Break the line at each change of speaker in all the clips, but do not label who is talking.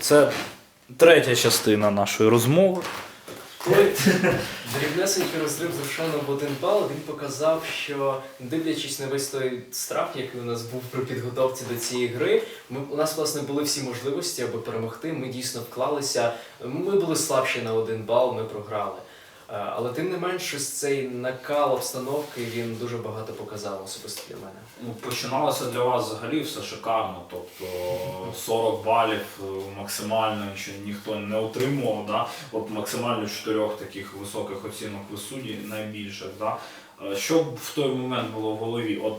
Це третя частина нашої розмови.
Коли дрібнесенький розрив з Рошаном в один бал, він показав, що дивлячись на весь той страх, який у нас був при підготовці до цієї гри, ми, у нас власне були всі можливості, аби перемогти. Ми дійсно вклалися. Ми були слабші на один бал, ми програли. Е, Але тим не менш, ось цей накал обстановки він дуже багато показав особисто для мене.
Ну, починалося для вас взагалі все шикарно. Тобто 40 балів е, максимально, що ніхто не отримував. Да? От максимально чотирьох таких високих оцінок ви судді, найбільших. Да? Е, Що в той момент було в голові? От,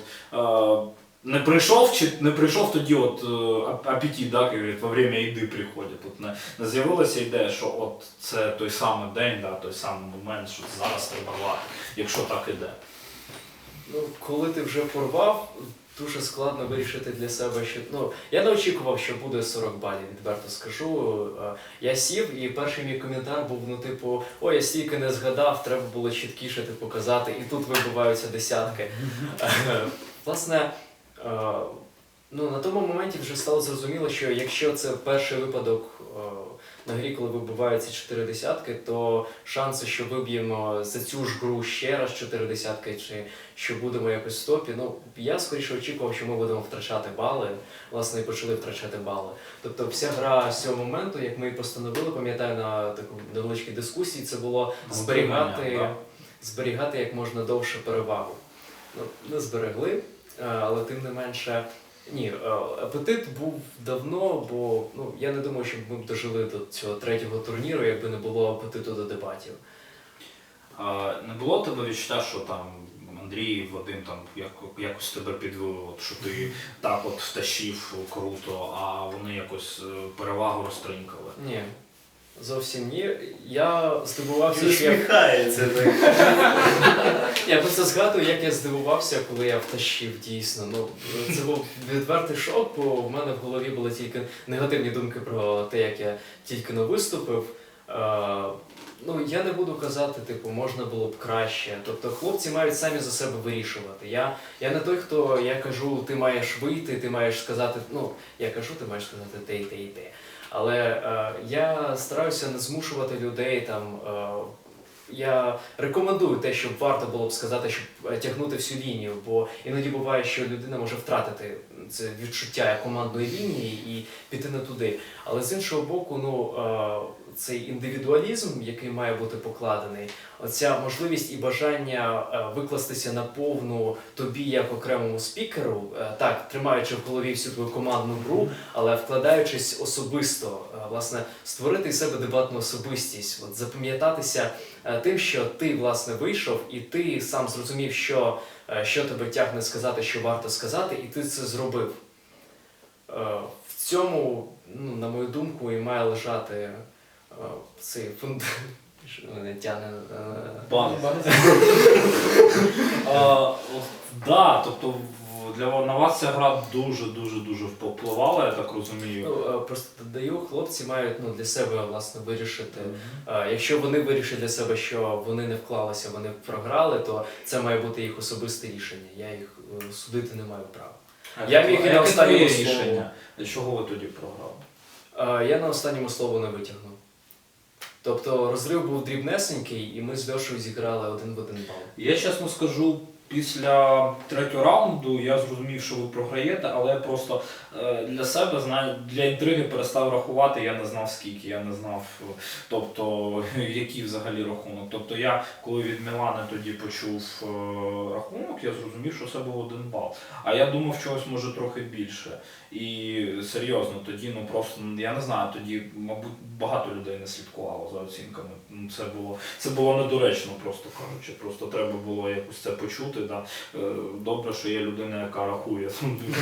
не прийшов чи не прийшов тоді от е, ап- апетит, да, як во время їди приходять. От не, не з'явилася ідея, що от це той самий день, да, той самий момент, що зараз треба грати, якщо так іде.
Ну, коли ти вже порвав, дуже складно вирішити для себе, що ну я не очікував, що буде 40 балів, відверто скажу. Е, Я сів, і перший мій коментар був: ну, типу, ой, я стільки не згадав, треба було чіткіше ти показати, і тут вибиваються десятки. Е, Власне, ну на тому моменті вже стало зрозуміло, що якщо це перший випадок е, на грі, коли вибиваються чотири десятки, то шанси, що виб'ємо за цю ж гру ще раз чотири десятки, чи що будемо якось в топі. Ну я скоріше очікував, що ми будемо втрачати бали. Власне, і почали втрачати бали. Тобто, вся гра з цього моменту, як ми і постановили, пам'ятаю на таку невеличкій дискусії, це було зберігати, зберігати як можна довше перевагу. Ну, не зберегли, е, але тим не менше. Ні, е, апетит був давно, бо ну я не думаю, що ми б дожили до цього третього турніру, якби не було апетиту до дебатів.
А не було тебе відчуття, що там Андрій, Вадим там як, якось тебе підвели, от, що ти так от втащив круто, а вони якось е, перевагу розтринкали.
Ні, зовсім ні. Я здивувався, що я
усміхається так.
Я просто згадую, як я здивувався, коли я втащив дійсно. Ну це був відвертий шок, бо в мене в голові були тільки негативні думки про те, як я тільки не виступив. Ну я не буду казати, типу, можна було б краще. Тобто хлопці мають самі за себе вирішувати. Я, я не той, хто я кажу, ти маєш вийти, ти маєш сказати. Ну я кажу, ти маєш сказати те і те і те. Але е, я стараюся не змушувати людей там. Е, я рекомендую те, щоб варто було б сказати, щоб е, тягнути всю лінію, бо іноді буває, що людина може втратити це відчуття командної лінії і піти не туди. Але з іншого боку, ну е, цей індивідуалізм, який має бути покладений, оця можливість і бажання е, викластися на повну тобі як окремому спікеру, е, так тримаючи в голові всю твою командну гру, але вкладаючись особисто, е, власне, створити із себе дебатну особистість, от запам'ятатися тим, що ти власне вийшов, і ти сам зрозумів, що, що тебе тягне сказати, що варто сказати, і ти це зробив. В цьому, ну, на мою думку, і має лежати цей фунд. Що мене тягне. е.
Да, тобто для на вас ця гра дуже дуже дуже впливала, я так розумію.
Ну, е, просто додаю, хлопці мають ну, для себе власне вирішити. Е, Якщо вони вирішать для себе, що вони не вклалися, вони програли, то це має бути їх особисте рішення. Я їх е, судити не маю права. Я міг і на останньому
рішення. Для чого ви тоді програли?
Е, Я на останньому слово не витягнув. Тобто розрив був дрібнесенький, і ми з Льошою зіграли один в один бал.
Я чесно скажу, після третього раунду я зрозумів, що ви програєте, але я просто е, для себе знаю, для інтриги перестав рахувати, я не знав скільки, я не знав, е, тобто який взагалі рахунок. Тобто я, коли від Мілани тоді почув е, рахунок, я зрозумів, що це був один бал. А я думав, чогось може трохи більше. І серйозно, тоді ну просто я не знаю, тоді, мабуть, багато людей не слідкувало за оцінками. Це було це було недоречно, просто кажучи. Просто треба було якось це почути. Да. Е, Добре, що є людина, яка рахує.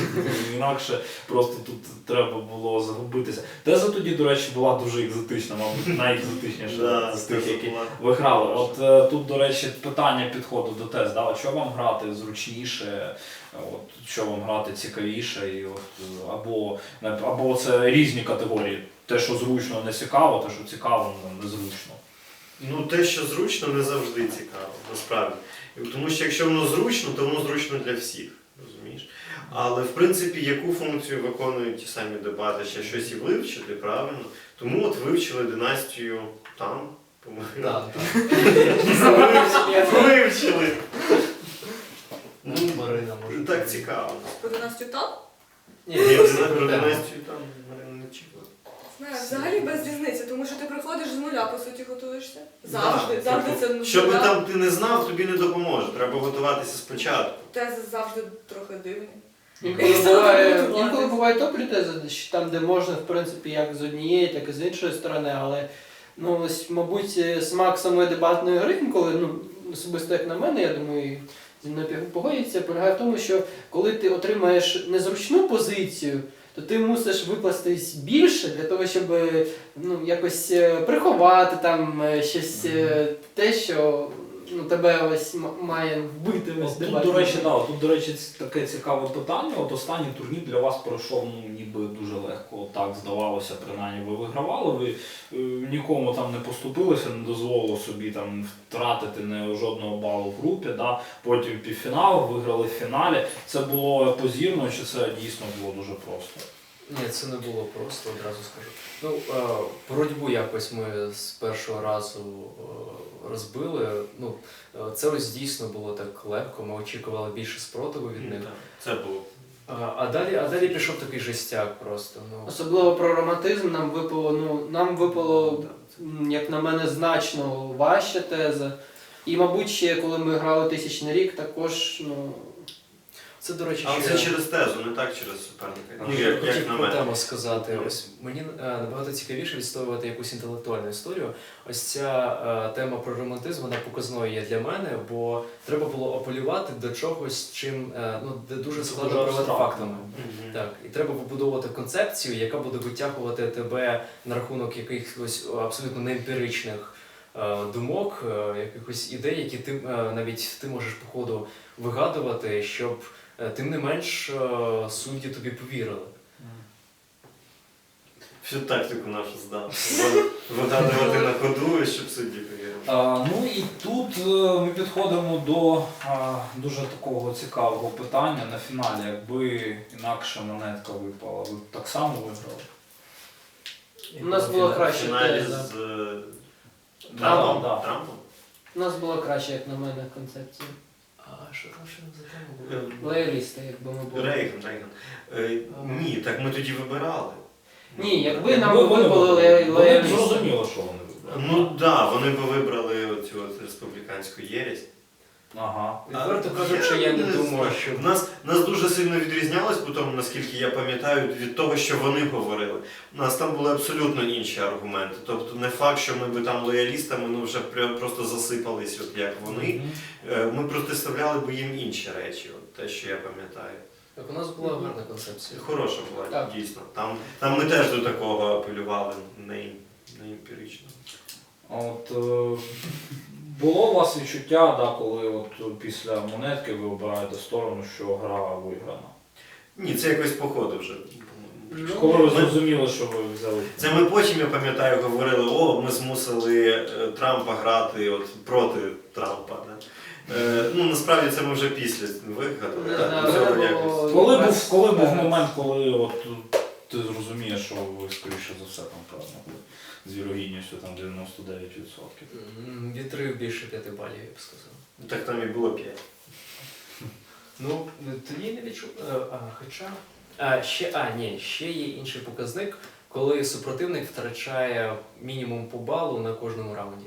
Інакше просто тут треба було загубитися. Теза тоді, до речі, була дуже екзотична, мабуть, найекзотичніша з тих, які ви грали. От е, тут, до речі, питання підходу до тез. Да? Що вам грати зручніше, от, що вам грати цікавіше, і от, або, або це різні категорії. Те, що зручно, не цікаво, те, що цікаво, ну, незручно.
Ну, те, що зручно, не завжди цікаво, насправді. Тому що якщо воно зручно, то воно зручно для всіх. Розумієш? Але в принципі, яку функцію виконують ті самі дебати, ще щось і вивчити, правильно? Тому от вивчили династію там, по-моєму. Вивчили. Ну.
Марина може.
так цікаво.
Про династію там?
Ні,
про династію там Марина не чіпала.
Знаю, взагалі без різниці, тому що ти приходиш з нуля, по суті, готуєшся. Завжди,
Да,
завжди
типу,
це ну,
Що би там ти не знав, тобі не допоможе. Треба готуватися спочатку.
Тези завжди трохи дивні.
Інколи буває, інколи буває топлі тези, що там, де можна, в принципі, як з однієї, так і з іншої сторони, але ну, ось, мабуть, е, смак самої дебатної гри, інколи, ну, особисто як на мене, я думаю, і зі мною погодяться, полягає в тому, що коли ти отримаєш незручну позицію, то ти мусиш викластись більше для того, щоб ну, якось е, приховати там е, щось е, те, що ну, тебе ось має вбити ось
От тут, до речі, да, тут, до речі, таке цікаве питання. От останній турнір для вас пройшов ну, ніби дуже легко. Так здавалося, принаймні ви вигравали. Ви е, нікому там не поступилися, не дозволили собі там втратити не жодного балу в групі. Да? Потім півфінал, виграли в фіналі. Це було позірно, чи це дійсно було дуже просто?
Ні, це не було просто, одразу скажу. Ну, е, боротьбу якось ми з першого разу е, розбили. Ну, е, це ось дійсно було так легко, ми очікували більше спротиву від них.
Так, Це було.
А, а далі, а далі пішов такий жестяк просто. Ну,
Особливо про романтизм нам випало, ну, нам випало, як на мене, значно важча теза. І, мабуть, ще коли ми грали тисячний рік, також, ну.
Це, до речі,
Але
ще
це через тезу, не так через суперника. Ну, як,
хотів
як на
про
мене.
тему сказати. Ось мені е, набагато цікавіше відстоювати якусь інтелектуальну історію. Ось ця е, тема про романтизм, вона показною є для мене, бо треба було апелювати до чогось, чим е, ну де дуже складно
Дуже
провести
абстрактно.
фактами.
Мгм.
Так, і треба побудовувати концепцію, яка буде витягувати тебе на рахунок якихось абсолютно неемпіричних е, думок, е, якихось ідей, які ти е, навіть ти можеш по ходу вигадувати, щоб е, тим не менш е, судді тобі повірили.
Всю тактику нашу здав. Вигадувати на ходу, щоб судді повірили.
Ну і тут е, ми підходимо до дуже такого цікавого питання на фіналі. Якби інакше монетка випала, ви б так само виграли?
У нас була
В
краща теза.
з е, Трампом.
У нас була краща, як на мене, концепція.
А що там ще за тема
Е?
Лоялісти, якби ми були.
Рейган, Рейган. Е, Ні, так ми тоді вибирали.
Ні, якби нам
Якби
випали лоялісти.
зрозуміло, що вони вибрали.
Ну так, да, вони б вибрали оцю от республіканську єресь.
Ага.
Відверто кажучи, я не думаю,
знаю.
що
В нас, нас дуже сильно відрізнялось, по тому, наскільки я пам'ятаю, від того, що вони говорили. У нас там були абсолютно інші аргументи. Тобто не факт, що ми би там лоялістами ну, вже просто засипались, от як вони. Е, Ми протиставляли би їм інші речі, от те, що я пам'ятаю.
так у нас була гарна концепція.
Хороша була,
Так.
дійсно. Там, там ми теж до такого апелювали, не, не емпірично.
А От, е, було у вас відчуття, да, коли от після монетки ви обираєте сторону, що гра виграна?
Ні, це якось по ходу вже.
Коли ви зрозуміли, що ви взяли?
Це ми потім, я пам'ятаю, говорили, о, ми змусили е, Трампа грати от, проти Трампа. Да? Е, ну, насправді це ми вже після вигадали. Да,
знаю,
цього
треба
якось.
було-
Коли був, коли був момент, коли от ти зрозумієш, що ви скоріше за все там певно з вірогідністю там 99%.
М, Вітрив більше п'яти балів, я б сказав.
Так там і було п'ять.
Ну, тоді не відчув. е, А, хоча. А, ще, а, ні, ще є інший показник, коли супротивник втрачає мінімум по балу на кожному раунді.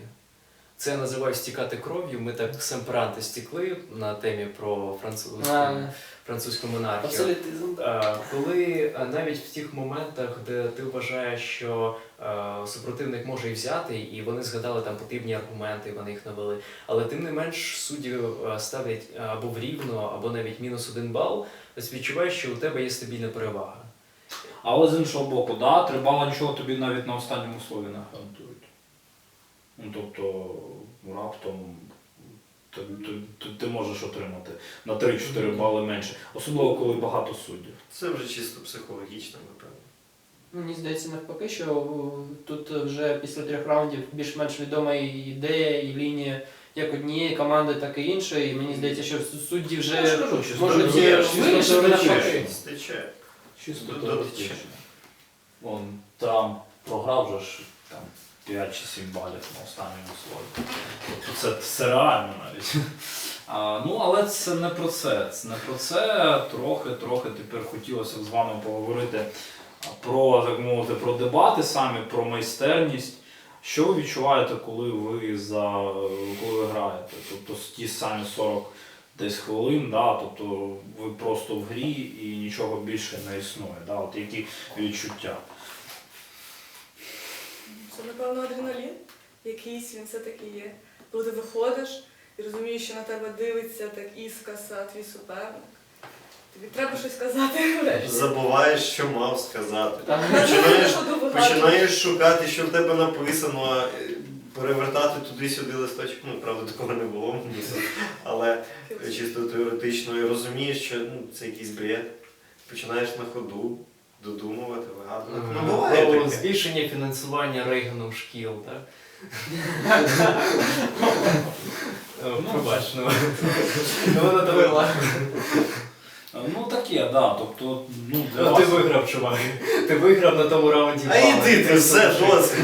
Це називаю стікати кров'ю. Ми так семперанти стікли на темі про французьку, французьку монархію.
Абсолютизм.
Коли навіть в тих моментах, де ти вважаєш, що супротивник може і взяти, і вони згадали там потрібні аргументи, вони їх навели. Але тим не менш судді ставлять або в рівно, або навіть мінус один бал, відчуваєш, що у тебе є стабільна перевага.
Але з іншого боку, да, три бали нічого тобі навіть на останньому слові не гарантують. Ну, тобто, раптом ти, ти, ти, ти можеш отримати на 3-4 бали менше. Особливо, коли багато суддів.
Це вже чисто психологічно, напевно.
Ну, Мені здається, навпаки, що тут вже після трьох раундів більш-менш відома і ідея, і лінія, як однієї команди, так і іншої. І мені здається, що судді вже
Я ж кажу,
можуть е,
чисто
вирішити
теоретично. Стече.
Чисто
До-
теоретично. Вон Трамп програв вже ж там 5 чи 7 балів на останньому слові. Тобто це, це реально навіть. А, ну, але це не про це. Це не про це. Трохи, трохи тепер хотілося б з вами поговорити про, так мовити, про дебати самі, про майстерність. Що ви відчуваєте, коли ви за коли ви граєте? Тобто ті самі 40 десь хвилин, да, тобто ви просто в грі і нічого більше не існує. Да, от які відчуття.
Це, напевно, адреналін. Якийсь він все-таки є. Коли ти виходиш і розумієш, що на тебе дивиться так іскоса твій суперник. Тобі треба щось казати.
Забуваєш, що мав сказати. Починаєш, починаєш шукати, що в тебе написано, е, перевертати туди-сюди листочок. Ну, правда, такого не було, але чисто теоретично, і розумієш, що ну, це якийсь бред. Починаєш на ходу додумувати, вигадувати. Ну, буває
Про
таке.
збільшення фінансування Рейганом шкіл, так? Пробач, ну. Ну, Вона тебе
Ну таке, да. Тобто, ну, для
Ну, Ти
вас...
виграв, чувак. Ти виграв на тому раунді.
А іди ти, все, досить.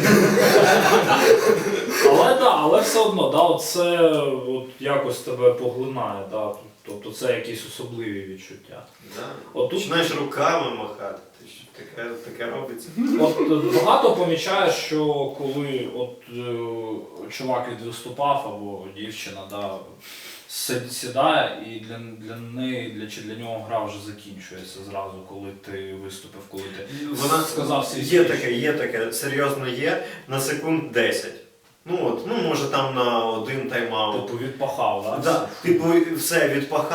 Але да, але все одно, да, от це от якось тебе поглинає, да. Тобто це якісь особливі відчуття.
Да.
От тут
Починаєш руками махати. Таке, таке робиться.
От е, багато помічаєш, що коли от е, чувак відвиступав або дівчина, да, сідає, і для, для неї, для, чи для нього гра вже закінчується зразу, коли ти виступив, коли ти
Вона
сказав свій
Є
спіч.
таке, є таке, серйозно є на секунд 10. Ну от, ну може там на один тайм-аут.
Типу відпахав, да?
Да, типу, все відпахав.